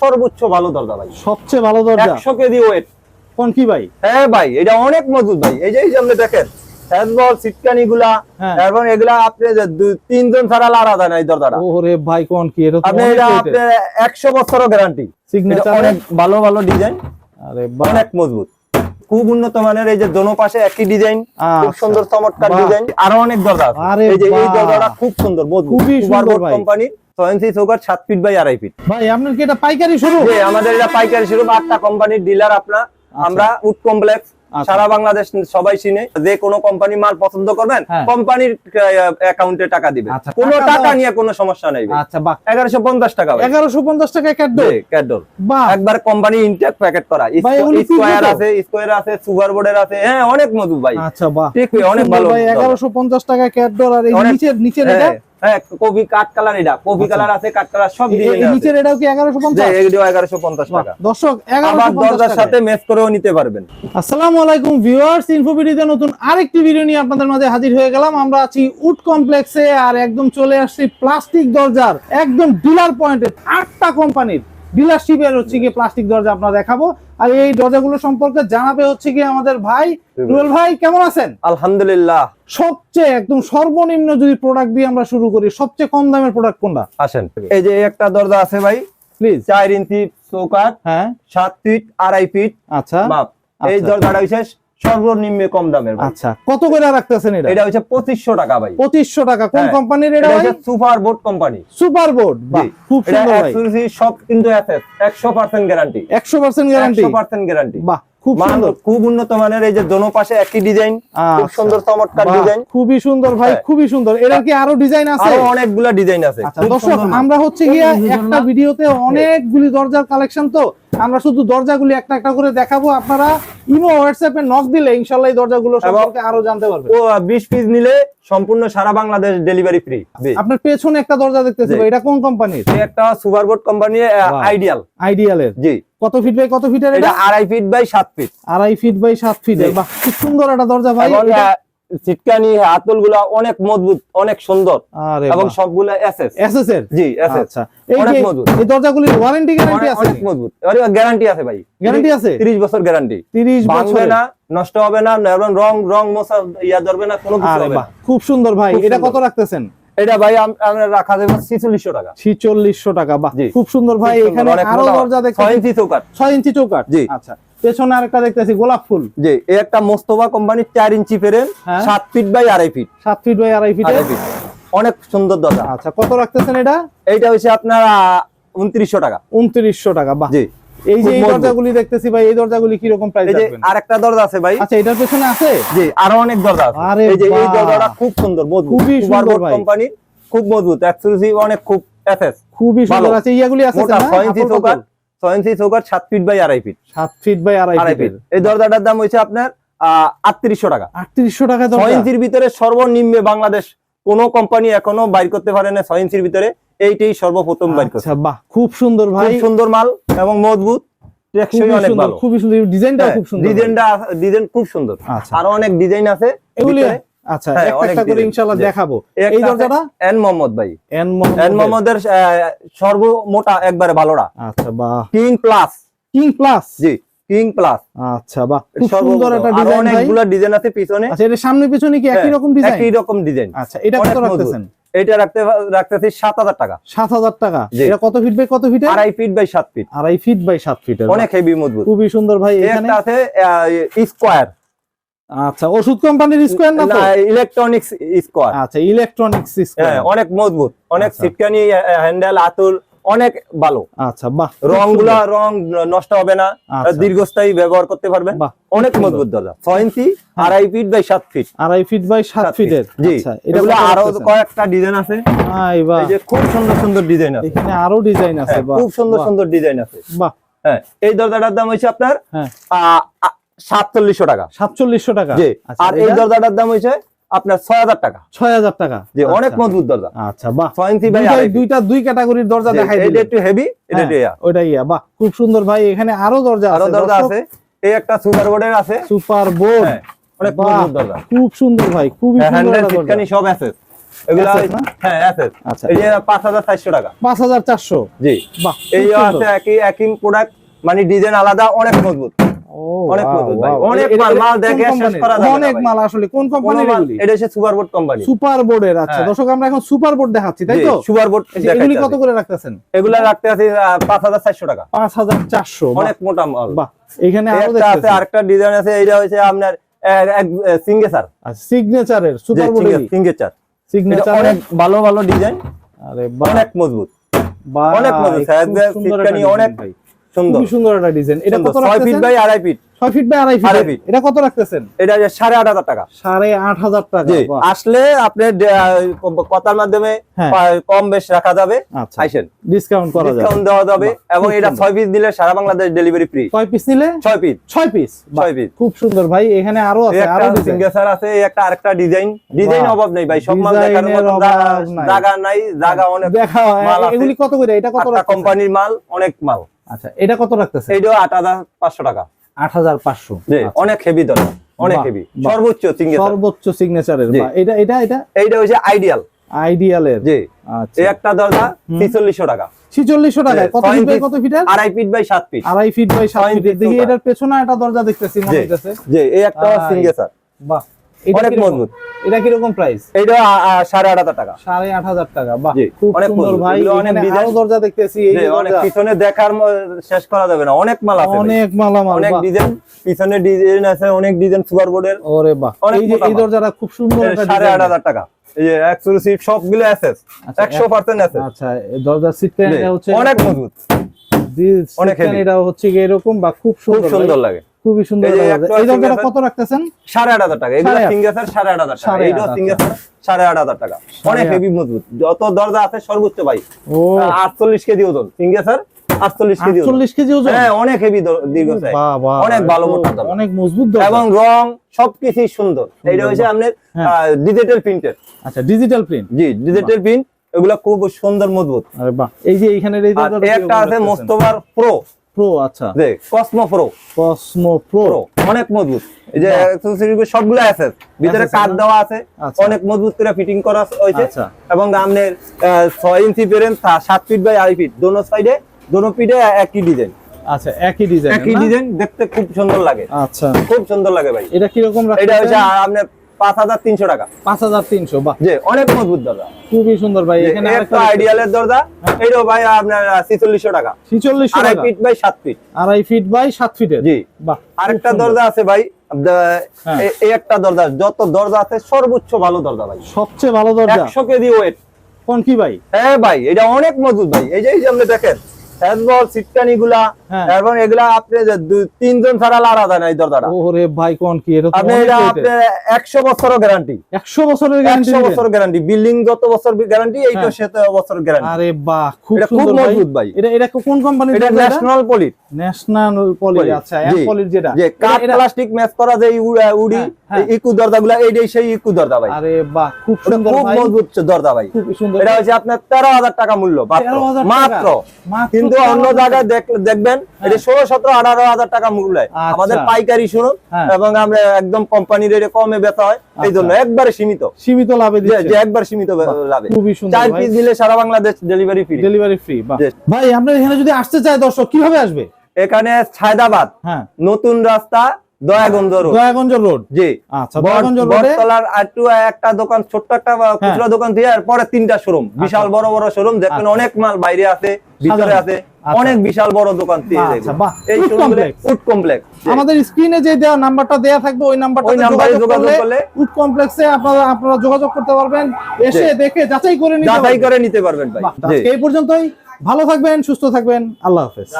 সর্বোচ্চ ভালো দরজা ভাই। সবচেয়ে ভালো দরজা? একশো কেজি ওয়েট কোন কি ভাই? হ্যাঁ ভাই এটা অনেক মজবুত ভাই। এই যে আপনি দেখেন হ্যাজবল সিটকানি গুলা। এবং এগুলা আপনি তিনজন ছাড়া লাড়া যায় না এই দরজাটা। ওরে ভাই কোন কি এটা আপনি এটা আপনি এর। একশো বছরও গ্যারান্টি Signature অনেক ভালো ভালো ডিজাইন আরে অনেক মজবুত। খুব উন্নত মানের এই যে দোনো পাশে একই ডিজাইন খুব আচ্ছা। সুন্দর চমৎকার ডিজাইন আরও অনেক দরজা এই যে এই দরজাটা খুব সুন্দর মজবুত। খুবই সুন্দর। কোম্পানির ছয় ইঞ্চি চৌকার সাত ফিট বাই আড়াই ফিট ভাই আপনার কি এটা পাইকারি শুরু? আমাদের এটা পাইকারি শুরু। আটটা কোম্পানির ডিলার আপনার। আমরা উড কমপ্লেক্স আচ্ছা। সারা বাংলাদেশ সবাই চিনে। যে কোনো কোম্পানি মাল পছন্দ করবেন হ্যাঁ। কোম্পানির অ্যাকাউন্টে টাকা দিবে আচ্ছা, কোনো টাকা নিয়ে কোনো সমস্যা নেই আচ্ছা এগারোশো পঞ্চাশ টাকা এগারোশো পঞ্চাশ টাকা ক্যাডল একবার কোম্পানি ইনটেক প্যাকেট করা। স্কোয়ার আছে স্কোয়ার আছে সুপার বোর্ডের আছে। হ্যাঁ অনেক মজবুত ভাই। আচ্ছা বাহ। অনেক ভালো। ভাই এগারোশো পঞ্চাশ টাকা আর নিচের হ্যাঁ, কফি কাঠ কালার এটা কফি আচ্ছা। কালার আছে কাঠ কালার সব নিচের এটাও কি এগারোশো যে পঞ্চাশ এগুলো এগারোশো পঞ্চাশ টাকা। দর্শক আবার এগারোশো দরজার পঞ্চাশ সাথে ম্যাচ করেও নিতে পারবেন। আসসালামু আলাইকুম ভিউয়ার্স ইনফোভিডিতে নতুন আরেকটি ভিডিও নিয়ে আপনাদের মাঝে হাজির হয়ে গেলাম। আমরা আছি উড কমপ্লেক্সে আর একদম চলে আসছি প্লাস্টিক দরজার একদম ডিলার পয়েন্টে আটটা কোম্পানির ডিলারশিপের হচ্ছে কি প্লাস্টিক দরজা আপনারা দেখাবো। আর এই দরজাগুলো সম্পর্কে জানাবে হচ্ছে কি আমাদের ভাই। রুয়েল ভাই কেমন আছেন? আলহামদুলিল্লাহ। সবচেয়ে একদম সর্বনিম্ন যদি প্রোডাক্ট দিয়ে আমরা শুরু করি সবচেয়ে কম দামের প্রোডাক্ট কোনটা? আসেন। এই যে একটা দরজা আছে ভাই প্লিজ চার ইঞ্চি চৌকাঠ হ্যাঁ। সাত ফিট আড়াই ফিট। আচ্ছা। এই আচ্ছা। দরজাটা হচ্ছে সর্বনিম্ন কম দামের আচ্ছা কত করে রাখতেছেন এটা? এটা হচ্ছে পঁচিশশো টাকা ভাই পঁচিশশো টাকা। কোন হ্যাঁ। কোম্পানির এটা এটা ভাই? হচ্ছে super board company super board খুব সুন্দর সব কিন্তু একশো পার্সেন্ট গ্যারান্টি একশো পার্সেন্ট গ্যারান্টি পার্সেন্ট গ্যারান্টি বাহ খুব সুন্দর। খুব উন্নত মানের এই যে দোনো পাশে একই ডিজাইন খুব আচ্ছা। সুন্দর চমৎকার ডিজাইন খুবই সুন্দর ভাই হ্যাঁ। খুবই সুন্দর। এর কি আরও ডিজাইন আছে? আরও অনেকগুলা ডিজাইন আছে। আচ্ছা দর্শক আমরা হচ্ছে গিয়ে একটা ভিডিওতে অনেকগুলি দরজার কালেকশন তো। আমরা শুধু দরজাগুলি একটা একটা করে দেখাবো। আপনারা ইমো হোয়াটসঅ্যাপে নক দিলে ইনশাআল্লাহ এই দরজাগুলো সম্পর্কে আরও জানতে পারবেন। ও বিশ পিস নিলে সম্পূর্ণ সারা বাংলাদেশ ডেলিভারি ফ্রি আপনার পেছনে একটা দরজা দেখতেছি। এটা কোন কোম্পানির একটা সুপার বোর্ড কোম্পানি। আইডিয়াল আইডিয়ালের জি। কত ফিট বাই কত ফিটের এটা আড়াই ফিট বাই সাত ফিট আড়াই ফিট বাই সাত। বাহ খুব সুন্দর একটা দরজা ভাই। সিটকানি হাতলগুলা অনেক মজবুত অনেক সুন্দর। এবং সবগুলা এসএস এসএস এর? জি এসএস আচ্ছা। অনেক মজবুত। এই দরজাগুলির ওয়ারেন্টি গ্যারান্টি আছে? অনেক মজবুত। গ্যারান্টি আছে ভাই। গ্যারান্টি আছে? তিরিশ বছর গ্যারান্টি 30 বছর না নষ্ট হবে না এবং রং রং ইয়া ধরবে না কোনো কিছু হবে খুব সুন্দর ভাই। এটা কত রাখতেছেন? এটা ভাই আমরা রাখা যাবে ছিচল্লিশশো টাকা। ছিচল্লিশশো টাকা বাহ খুব সুন্দর ভাই এখানে আরও। দরজা ছয় দেখতেছি। ইঞ্চি চৌকাঠ। ছয় ইঞ্চি চৌকাট জি। আচ্ছা পেছনে আরেকটা দেখতেছি গোলাপ ফুল। জি এই একটা মোস্তফা কোম্পানির চার ইঞ্চি ফেরেন হ্যাঁ। সাত ফিট বাই আড়াই ফিট। সাত ফিট বাই আড়াই ফিটে আড়াই ফিট। অনেক সুন্দর দরজা। আচ্ছা কত রাখতেছেন এটা? এইটা হচ্ছে আপনার উনত্রিশশো টাকা। উনত্রিশশো টাকা বাহ। জি। এই যে এই দরজাগুলি দেখতেছি ভাই এই দরজাগুলি প্রাইস যে রাখবেন? আরেকটা দরজা আছে ভাই। আচ্ছা এটার পেছনে আছে? জি আরও অনেক দরজা আছে। আরে এই যে এই দরজাটা খুব সুন্দর মজবুত। খুবই সুন্দর ভাই। কোম্পানির খুব মজবুত। এক্সক্লুসিভ অনেক খুব এসএস খুবই সুন্দর আছে। ইয়াগুলি আছে না? ছয় ইঞ্চি আপর চৌকাঠ কত? ছয় ইঞ্চি চৌকাঠ সাত ফিট বাই আড়াই ফিট সাত ফিট বাই আড়াই আড়াই ফিট ফিট এই দরজাটার দাম হচ্ছে আপনার আটত্রিশশো টাকা। আটত্রিশশো টাকা ছয় দরজা। ইঞ্চির ভিতরে সর্বনিম্নে বাংলাদেশ কোন কোম্পানি এখনও বাইর করতে পারে না ছয় ইঞ্চির ভিতরে। এইটাই সর্বপ্রথম বাইর করছে। আচ্ছা বাহ খুব সুন্দর ভাই। সুন্দর মাল এবং মজবুত টেকসই অনেক সুন্দর ভালো। খুবই সুন্দর। ডিজাইনটা হ্যাঁ, খুব সুন্দর ডিজাইনটা ডিজাইন খুব সুন্দর। আচ্ছা। আরও অনেক ডিজাইন আছে এগুলি আচ্ছা হ্যাঁ, একটা করে ইনশাআল্লাহ দেখাবো। এই দরজাটা? এন মোহাম্মদ ভাই। এন এন মোহাম্মদের সর্বমোটা একবারে ভালোটা আচ্ছা বাহ। King Plus. King Plus? জি কিং প্লাস। আচ্ছা বাহ খুব সুন্দর একটা ডিজাইন ভাই অনেকগুলো ডিজাইন আছে পিছনে। আচ্ছা সামনে পিছনে কি একই হ্যাঁ, রকম ডিজাইন? একই রকম ডিজাইন। আচ্ছা এটা অনেক কত রাখতেছেন? এটা রাখতে রাখতেছি সাত হাজার টাকা। সাত হাজার টাকা। এটা কত ফিট বাই কত ফিট আড়াই ফিট বাই সাত ফিট আড়াই ফিট বাই সাত ফিট অনেক হেভি মজবুত। খুবই সুন্দর ভাই এখানে? আছে স্কোয়ার আচ্ছা ওষুধ কোম্পানির স্কোয়ার না তো? ইলেকট্রনিক্স স্কোয়ার আচ্ছা ইলেকট্রনিক্স হ্যাঁ স্কোয়ার অনেক মজবুত অনেক আচ্ছা। সিটকানি হ্যান্ডেল আতুল অনেক ভালো। আচ্ছা বাহ খুব রং নষ্ট হবে না আচ্ছা। দীর্ঘস্থায়ী ব্যবহার করতে পারবেন। অনেক মজবুত দরজা। ছয় ইঞ্চি আড়াই ফিট বাই সাত ফিট আড়াই ফিট বাই সাত ফিটের জি। আচ্ছা এটা এগুলো আরও কয়েকটা ডিজাইন আছে। এই যে খুব সুন্দর সুন্দর ডিজাইন আছে। এখানে আরও ডিজাইন আছে হ্যাঁ, খুব সুন্দর সুন্দর ডিজাইন আছে। বাহ। হ্যাঁ এই দরজাটার দাম হচ্ছে আপনার হ্যাঁ। সাতচল্লিশশো টাকা। সাতচল্লিশশো টাকা। জি। আচ্ছা, আর এই দরজাটার দাম হচ্ছে আপনার ছয় হাজার টাকা। ছয় হাজার টাকা। যে অনেক আচ্ছা। মজবুত দরজা। আচ্ছা বাহ। ছয় ইঞ্চি বাই দুইটা- দুই ক্যাটাগরির দরজা দেখাই এটা একটু হেভি এটা হ্যাঁ, একটু। ইয়া, বাহ খুব সুন্দর ভাই। এখানে আরও দরজা আরও দরজা আছে। এই একটা সুপার বোর্ডের আছে। সুপার বোর্ড হ্যাঁ, অনেক মজবুত দরজা। খুব সুন্দর ভাই সুন্দর দরজা। সব আছে এগুলো? হ্যাঁ অ্যাসেস আচ্ছা। এই টাকা। জি। বাহ এই আছে একই একই প্রোডাক্ট মানে ডিজাইন আলাদা অনেক মজবুত। অনেক মজবুত ভাই। অনেক মাল, মাল দেখে শেষ করা যাবে অনেক মাল আসলে কোন কোম্পানির এগুলি এটা হচ্ছে সুপারবোর্ড কোম্পানি সুপার বোর্ডের আচ্ছা হ্যাঁ। দর্শক আমরা এখন সুপার বোর্ড দেখাচ্ছি তাই তো? সুপারবোর্ড এগুলি কত করে রাখতেছেন? এগুলা রাখতে আছে পাঁচ হাজার চারশো টাকা। পাঁচ হাজার চারশো অনেক মোটা মাল। বাহ এখানে আরও একটা আছে আরেকটা ডিজাইন আছে এইটা হচ্ছে আপনার সিঙ্গেসার সিগনেচারের সুপার বোর্ডের সিঙ্গেচার সিগনেচার অনেক ভালো ভালো ডিজাইন আরে অনেক মজবুত। অনেক মজবুত, সুন্দর অনেক ভাই। সুন্দর। একটা ডিজাইন এটা কত সুন্দর। ছয় ফিট রাখতেছেন? বাই আড়াই ফিট ছয় ফিট বাই আড়াই আড়াই ফিট এটা কত রাখতেছেন? এটা টাকা। সাড়ে আট হাজার টাকা জি। আসলে আপনি কথার মাধ্যমে হ্যাঁ। কম বেশ রাখা যাবে। আচ্ছা। আইসেন। ডিসকাউন্ট করা যাবে। ডিসকাউন্ট দেওয়া যাবে এবং এটা সুন্দর। ছয় পিস দিলে সারা বাংলাদেশ ডেলিভারি ফ্রি কয় পিস নিলে? ছয় পিস ছয় পিস ছয় পিস খুব সুন্দর ভাই। এখানে আরও আছে আরও সিঙ্গেসার আছে একটা আরেকটা ডিজাইন ডিজাইন অভাব নেই ভাই সব মাল দেখার মতো। জায়গা নাই জায়গা অনেক দেখা এগুলি কত করে? এটা কত কোম্পানির মাল অনেক মাল। আচ্ছা এটা কত রাখতেছে এইটাও আট হাজার পাঁচশো টাকা। আট হাজার পাঁচশো। জি অনেক হেভি দর অনেক হেভি সর্বোচ্চ সিঙ্গেসার সর্বোচ্চ সিগনেচারের এটা এটা এটা? এইটা হচ্ছে আইডিয়াল আইডিয়ালের জি। আচ্ছা। এই একটা দরজা ছিচল্লিশশো টাকা। ছিচল্লিশশো টাকা কত ফিট বাই কত ফিটের আড়াই ফিট বাই সাত ফিট আড়াই ফিট বাই সাত ফিট ফিটের দেখি এটার পেছনে একটা দরজা দেখতেছি মনে হইতেছে। জি এই একটা। সিঙ্গেসার বাহ। অনেক মজবুত। এটা কীরকম প্রাইস আ- সাড়ে আট হাজার টাকা। সাড়ে আট হাজার টাকা বাহ খুব সুন্দর ভাই অনেক আরও দরজা দেখতেছি এই অনেক পিছনে দেখার শেষ করা যাবে না অনেক মাল আছে। অনেক মালামাল অনেক ডিজাইন পিছনে ডিজাইন আছে অনেক ডিজাইন সুপার বোর্ডের ওরে বাহ এই যে এই দরজাটা খুব সুন্দর একটা সাড়ে আট হাজার টাকা। এই যে এক্সক্লুসিভ সবগুলো আচ্ছা, একশো পার্সেন্ট আছে আচ্ছা এই দরজার সিট হচ্ছে অনেক মজবুত। অনেক। এটা হচ্ছে এরকম বা খুব সুন্দর লাগে। খুবই সুন্দর এই দরজাটা কত রাখতেছেন? সাড়ে আট হাজার টাকা। এগুলো টাকা। টাকা। অনেক। হেভি মজবুত। যত দরজা আছে সর্বোচ্চ ভাই। ও। আটচল্লিশ কেজি ওজন। আটচল্লিশ কেজি কেজি ওজন? হ্যাঁ অনেক হেভি দীর্ঘ অনেক ভালো এত মোটা দরজা। অনেক মজবুত দরজা। এবং রং সবকিছুই সুন্দর। এইটা হচ্ছে আপনার হ্যাঁ। ডিজিটাল প্রিন্টের আচ্ছা ডিজিটাল প্রিন্ট জি ডিজিটাল প্রিন্ট এগুলা খুব সুন্দর মজবুত। আরে বাহ। এই যে এইখানের এই একটা আছে মোস্তফার প্রো প্রো আচ্ছা। যে কসমো প্রো কসমো প্রো অনেক মজবুত। এই যে বাহ। সবগুলো আছে ভিতরে না? দেওয়া আছে। আচ্ছা। অনেক মজবুত করে ফিটিং করা হয়েছে। আচ্ছা। এবং আপনার আহ, ছয় ইঞ্চি পেরেন সাত ফিট বাই আড়াই ফিট দোনো সাইডে দোনো পিঠে একই ডিজাইন আচ্ছা একই ডিজাইন একই ডিজাইন দেখতে খুব সুন্দর লাগে। আচ্ছা। খুব সুন্দর লাগে ভাই। এটা কীরকম এটা হচ্ছে আপনার পাঁচ হাজার তিনশো টাকা। পাঁচ হাজার তিনশো অনেক মজবুত দরজা। খুবই সুন্দর ভাই এখানে একটা আরেকটা আইডিয়ালের দরজা এটাও ভাই আপনার ছিচল্লিশশো টাকা। ছিচল্লিশশো আড়াই ফিট বাই সাত ফিট আড়াই ফিট বাই সাত ফিটের জি। বাহ আরেকটা দরজা আছে ভাই হ্যাঁ। এই একটা দরজা যত দরজা আছে সর্বোচ্চ ভালো দরজা ভাই। সবচেয়ে ভালো দরজা? একশো কেজি ওয়েট কোন কি ভাই? হ্যাঁ ভাই এটা অনেক মজবুত ভাই এই যে এই যে আপনি দেখেন। সিটকানি গুলা হ্যাঁ। এবং এগুলা আপনি তিনজন ছাড়া লাড়া যায় না এই দরজাটা। ওরে ভাই কোন কি? এটা আপনি এটা আপনি এর। একশো গ্যারান্টি একশো বছরের গ্যারান্টি একশো বছর গ্যারান্টি বিল্ডিং যত বছর গ্যারান্টি এইটা হ্যাঁ। সে বছর গ্যারান্টি আরে বাহ খুব খুব মজবুত ভাই। এটা এটা কোন কোম্পানির এটা ন্যাশনাল পলিট ন্যাশনাল পলি পলি, আচ্ছা জি। যেটা। যে কাঠ এটা- এটা- প্লাস্টিক ম্যাচ করা যে উডি। এই ইকু দরজা এইটাই সেই ইকু দরজা ভাই। আরে বাহ খুব ওটা সুন্দর খুব মজবুত দরজা ভাই। এটা হচ্ছে আপনার তেরো হাজার টাকা মূল্য মাত্র। 13,000 টাকা? মাত্র। মাত্র কিন্তু অন্য জায়গায় দেখবেন এটা ষোলো সতেরো আঠারো হাজার টাকা আচ্ছা। আমাদের পাইকারি শুনুন হ্যাঁ। এবং আমরা একদম কোম্পানি রেটে কমে বেচা হয় এই আচ্ছা। জন্য একবারে সীমিত। সীমিত লাভে যে যে একবার সীমিত লাভে। খুবই সুন্দর চার পিস দিলে সারা Bangladesh delivery free delivery free ভাই আমরা এখানে যদি আসতে চাই দর্শক কীভাবে আসবে? এখানে ছায়দাবাদ হ্যাঁ। নতুন রাস্তা দয়াগঞ্জ রোড। দয়াগঞ্জ রোড? জি। আচ্ছা দয়াগঞ্জ রোডে? বটতলার একটু একটা দোকান ছোট্ট একটা হ্যাঁ। খুচরা দোকান দিয়ে পরে তিনটা শোরুম বিশাল বড় বড় শোরুম দেখবেন আচ্ছা। অনেক মাল বাইরে আছে ভিতরে আছে। আচ্ছা। অনেক বিশাল বড় দোকান দিয়ে আচ্ছা। এই। ফুড কমপ্লেক্স আমাদের স্ক্রিনে যে দেওয়া নাম্বারটা দেয়া থাকবে ওই নাম্বারটা যোগাযোগ যোগাযোগ করলে উড কমপ্লেক্সে আপনারা আপনারা যোগাযোগ করতে পারবেন। এসে দেখে যাচাই করে নিতে যাচাই পারবেন। করে নিতে পারবেন ভাই। এই পর্যন্তই। ভালো থাকবেন সুস্থ থাকবেন। আল্লাহ হাফেজ।